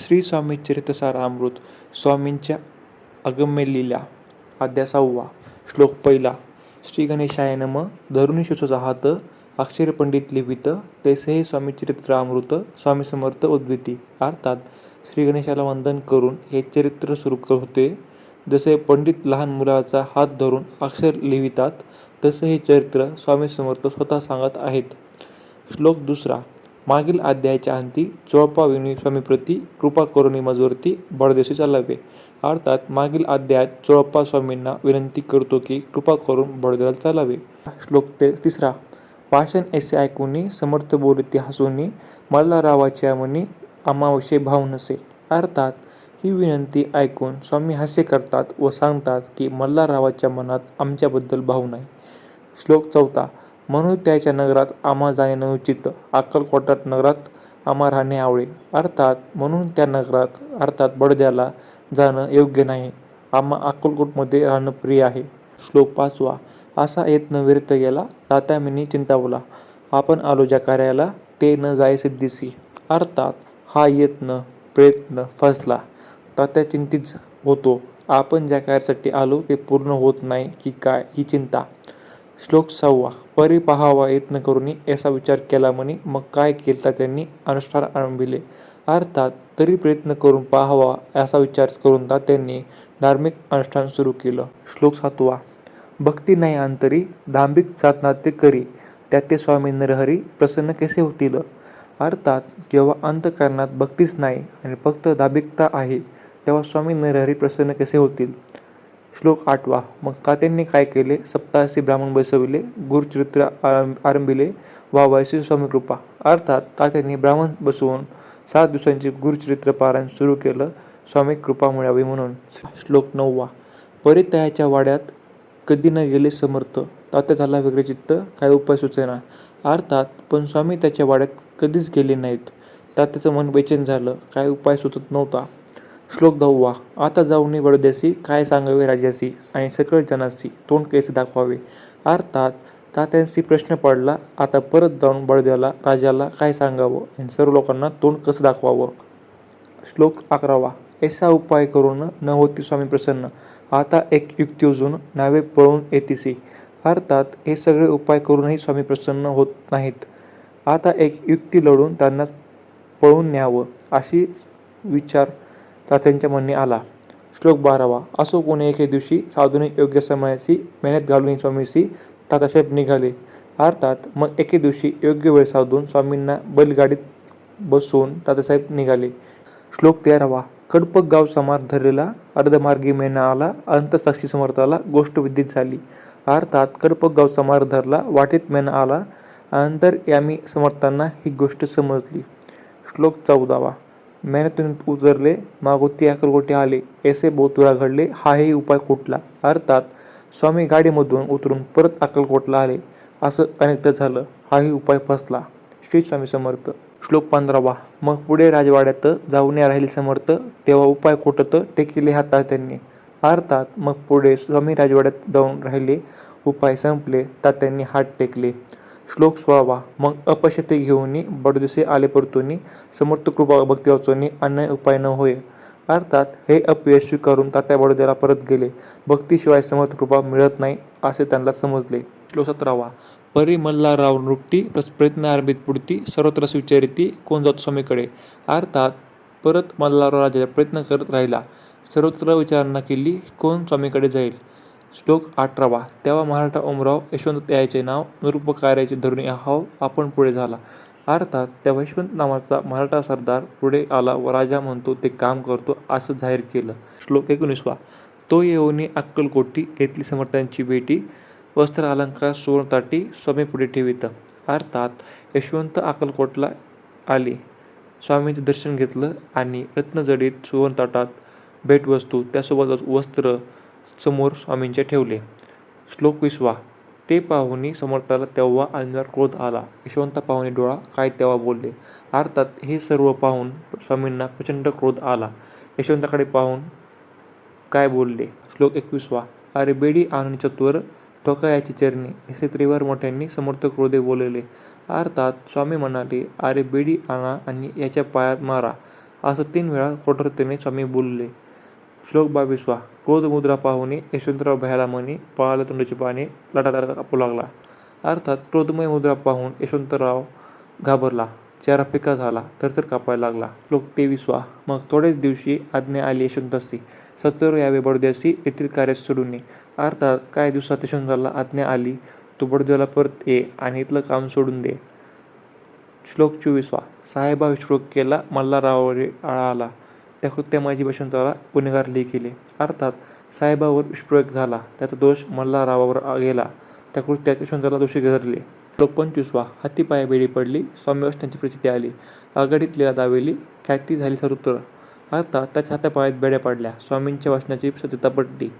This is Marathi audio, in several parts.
श्री स्वामी चरितसारामृत स्वामींच्या अगम्य लीला अध्याय सहावा श्लोक पहिला श्री गणेशाय नम धरुणी शिवचा हात अक्षर पंडित लिपित तैसेही स्वामी चरित्रामृत स्वामी समर्थ उद्विती. अर्थात श्री गणेशाला वंदन करून हे चरित्र सुरू होते जसे पंडित लहान मुलाचा हात धरून अक्षर लिहितात तसे हे चरित्र स्वामी समर्थ स्वतः सांगत आहेत. श्लोक दुसरा मागील अध्यायाच्या अंती चोळपा विनी स्वामीप्रती कृपा करुणी मजवरती बडदेशी चालावे अर्थात मागील अध्यायात चोळप्पा स्वामींना विनंती करतो की कृपा करून बडदेला चालावे श्लोक ते तिसरा. भाषण ऐसे ऐकूनही समर्थ बोलती हसूनी मल्ला रावाच्या मनी अमावशे भाव नसे. अर्थात ही विनंती ऐकून स्वामी हास्य करतात व सांगतात की मल्हाररावाच्या मनात आमच्याबद्दल भाव नाही. श्लोक चौथा. म्हणून त्याच्या नगरात आम्हा जाणे अनुचित अक्कलकोटात नगरात आम्हा राहणे आवळे अर्थात म्हणून त्या नगरात अर्थात बडद्याला जाणं योग्य नाही. आम्हा अक्कलकोटमध्ये राहणं प्रिय आहे. श्लोक पाचवा. असा येत न व्यर्थ गेला तात्यामिनी चिंतावला. आपण आलो ज्या कार्याला ते न जाय सिद्धीसी. अर्थात हा यत्न प्रयत्न फसला. तात्या चिंतित होतो. आपण ज्या कार्यासाठी आलो ते पूर्ण होत नाही की काय ही चिंता. श्लोक सहावा परी पहावा यत्न करूनी असा विचार केला म्हणे मग काय केलता त्यांनी? अनुष्ठान आरंभिले. अर्थात तरी प्रयत्न करून पाहावा असा विचार करून त्यांनी धार्मिक अनुष्ठान सुरू केलं. श्लोक सातवा भक्ती नाही अंतरी दांभिक साधना ते करी त्या ते स्वामी नरहरी प्रसन्न कसे होतील? अर्थात जेव्हा अंतकरणात भक्तीच नाही आणि फक्त दांभिकता आहे तेव्हा स्वामी नरहरी प्रसन्न कसे होतील? श्लोक आठवा. मग तात्यांनी काय केले? सप्ताहसी ब्राह्मण बसविले गुरुचरित्र आरंभिले. वा वैशिष्ट स्वामी कृपा. अर्थात तात्यांनी ब्राह्मण बसवून सात दिवसांचे गुरुचरित्र पारायण सुरू केलं स्वामी कृपा मिळावी म्हणून. श्लोक नववा. परितयाच्या वाड्यात कधी न गेले समर्थ. तात्या झाला वेगळे चित्त काय उपाय सुचेना. अर्थात पण स्वामी त्याच्या वाड्यात कधीच गेले नाहीत. तात्याचं मन बेचैन झालं काय उपाय सुचत नव्हता. श्लोक दहावा आता जाऊन बडोद्यासी काय सांगावे राजासी आणि सकळ जनासी तोंड कैसे दाखवावे? अर्थात तात्यांशी प्रश्न पडला आता परत जाऊन बडोद्याला राजाला काय सांगावं? आणि सर्व लोकांना तोंड कसं दाखवावं? श्लोक अकरावा ऐसा उपाय करून न होती स्वामी प्रसन्न आता एक युक्ती उजून नावे पळून येतीसी. अर्थात हे सगळे उपाय करूनही स्वामी प्रसन्न होत नाहीत. आता एक युक्ती लढून त्यांना पळून न्यावं अशी विचार तात्यांच्या म्हणणे आला. श्लोक बारावा. असो कोणी एके दिवशी साधूने योग्य समयाशी मेहनत घालून स्वामीशी तातासाहेब निघाले. अर्थात मग एके दिवशी योग्य वेळ साधून स्वामींना बैलगाडीत बसवून तातासाहेब निघाले. श्लोक तेरावा. कडपक गाव समार धरलेला अर्धमार्गी मेना आला. अंतसाक्षी समर्थाला गोष्ट विदित झाली. अर्थात कडपक गाव समार धरला वाटेत मेना आला. अंतर यामी समर्थांना ही गोष्ट समजली. श्लोक चौदावा. मेहनतून उतरले मागोती अकलकोटे आले. ऐसे बोतुरा घडले हाही उपाय कुठला? अर्थात स्वामी गाडीमधून उतरून परत अक्कलकोटला आले. असं अनेकदा झालं. हाही उपाय फसला. श्री स्वामी समर्थ. श्लोक पंधरावा. मग पुढे राजवाड्यात जाऊन राहिले समर्थ. तेव्हा उपाय कुठत टेकिले हातात त्यांनी. अर्थात मग पुढे स्वामी राजवाड्यात जाऊन राहिले उपाय संपले तात्यांनी हात टेकले. श्लोक सोळावा. मग अपश्यते घेऊन बडदिसे आले परतोनी समर्थ कृपा भक्ती वाचवणी अन्य उपाय न होय. अर्थात हे अपयश स्वीकारून तात्या बडोद्याला परत गेले. भक्तीशिवाय समर्थ कृपा मिळत नाही असे त्यांना समजले. श्लोक सतरावा. परी मल्हारराव नृप्ती प्रयत्न आरंभित पुढती सर्वत्र विचारिती कोण जातो स्वामीकडे अर्थात परत मल्हारराव राजाचा प्रयत्न करत राहिला. सर्वत्र विचारणा केली कोण स्वामीकडे जाईल? श्लोक अठरावा. तेव्हा मराठा ओमराव यशवंत याचे नाव निरुपकार्याचे धरून हाव आपण पुढे झाला. अर्थात तेव्हा यशवंत नावाचा मराठा सरदार पुढे आला व राजा म्हणतो ते काम करतो असं जाहीर केलं. श्लोक एकोणीसवा. तो येऊनी अक्कलकोटी घेतली समर्थांची भेटी वस्त्र अलंकार सुवर्णताटी स्वामी पुढे ठेवित. अर्थात यशवंत अक्कलकोटला आले. स्वामींचं दर्शन घेतलं आणि रत्नजडीत सुवर्णताटात भेटवस्तू त्यासोबतच वस्त्र समोर स्वामींचे ठेवले. श्लोक विसवा ते पाहुणी समर्थाला तेव्हा अंगार क्रोध आला. यशवंत पाहुणे डोळा काय तेव्हा बोलले? अर्थात हे सर्व पाहून स्वामींना प्रचंड क्रोध आला. यशवंताकडे पाहून काय बोलले? श्लोक एकवीसवा अरे बेडी आनंद चतुर ठोकायाची चरणी. असे त्रिवार मोठ्यांनी समर्थ क्रोधे बोलले. अर्थात स्वामी म्हणाले अरे बेडी आणा आणि याच्या पायात मारा. असं तीन वेळा कठोरतेने स्वामी बोलले. श्लोक बावीसवा क्रोध मुद्रा पाहुणे यशवंतराव भ्याला म्हणे पळाला तोंडाची पाने लटालटा कापू लागला अर्थात क्रोधमय मुद्रा पाहून यशवंतराव घाबरला चेहरा फिका झाला तर कापायला लागला श्लोक तेवीसवा मग थोड्याच दिवशी आज्ञा आली यशवंतासी सत्वर यावे बडद्यासी तेथील कार्य सोडून ये अर्थात काही दिवसात यशवंताला आज्ञा आली तू बडद्याला परत ये आणि इथलं काम सोडून दे श्लोक चोवीसवा साहेबा श्लोक केला मल्हाररावावर आळा आला त्या कृत्यामाजी यशवंताला गुन्हेगार केले. अर्थात साहेबावर विष्प्रयोग झाला. त्याचा दोष मल्हाररावावर गेला. त्या कृत्यात यशवंताला दोषी धरले श्लोक पंचवीसवा हातीपाय बेडी पडली. स्वामी वचनाची प्रसिद्धी आली. आघाडीत लीला दावेली ख्याती झाली सर्वत्र. अर्थात त्याच्या हातापायात बेड्या पडल्या. स्वामींच्या वाचनाची सत्यता पडली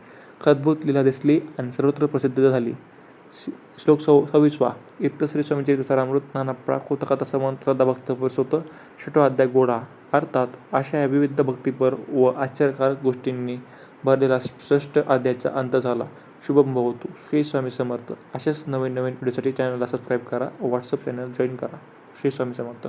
अद्भुत लीला दिसली आणि सर्वत्र प्रसिद्ध झाली. श्लोक सव सव्वीसवा. इत्त श्री स्वामी नाना प्राकृतकथा समंत श्रद्धा भक्तपर स्वत षटो अध्याय गोडा. अर्थात अशा या विविध भक्तीपर व आश्चर्यकारक गोष्टींनी भरलेला षष्ठ अध्यायाचा अंत झाला. शुभम भवतु. श्री स्वामी समर्थ. अशाच नवीन नवीन व्हिडिओसाठी चॅनलला सबस्क्राईब करा व्हॉट्सअप चॅनल जॉईन करा. श्री स्वामी समर्थ.